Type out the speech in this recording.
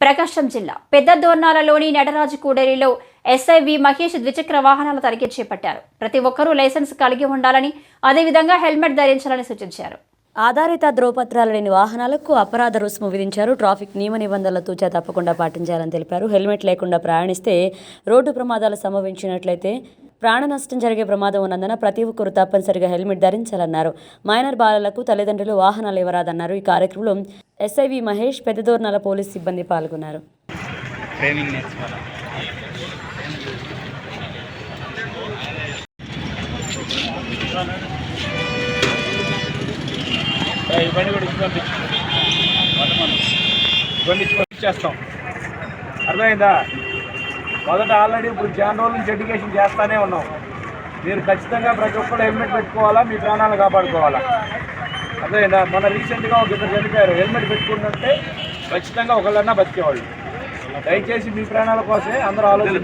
ప్రకాశం జిల్లా పెద్ద దోర్నాలలోని నటరాజు కూడేరిలో ఎస్ఐవి మహేష్ ద్విచక్ర వాహనాల తనిఖీ చేపట్టారు. ప్రతి ఒక్కరూ లైసెన్స్ కలిగి ఉండాలని అదేవిధంగా హెల్మెట్ ధరించాలని సూచించారు. ఆధారిత ధ్రువపత్రాలు లేని వాహనాలకు అపరాధ రుసుము విధించారు. ట్రాఫిక్ నియమ నిబంధనలు తూచా తప్పకుండా పాటించాలని తెలిపారు. హెల్మెట్ లేకుండా ప్రయాణిస్తే రోడ్డు ప్రమాదాలు సంభవించినట్లయితే ప్రాణ నష్టం జరిగే ప్రమాదం ఉన్నందున ప్రతి ఒక్కరు తప్పనిసరిగా హెల్మెట్ ధరించాలన్నారు. మైనర్ బాలలకు తల్లిదండ్రులు వాహనాలు ఇవ్వరాదన్నారు. ఈ కార్యక్రమంలో ఎస్ఐవి మహేష్ పెద్దదోర్నాల పోలీస్ సిబ్బంది పాల్గొన్నారు. పంపించేస్తాం. అర్థమైందా? మొదట ఆల్రెడీ ఇప్పుడు చాలా రోజుల నుంచి ఎడ్యుకేషన్ చేస్తానే ఉన్నాం. మీరు ఖచ్చితంగా ప్రతి ఒక్కరు హెల్మెట్ పెట్టుకోవాలా మీ ప్రాణాలు కాపాడుకోవాలా? అదే మన రీసెంట్గా ఒక ఇద్దరు చనిపోయారు. హెల్మెట్ పెట్టుకుంటుంటే ఖచ్చితంగా ఒకళ్ళన్నా బతికేవాళ్ళు. దయచేసి మీ ప్రాణాల కోసమే అందరూ ఆలోచించండి.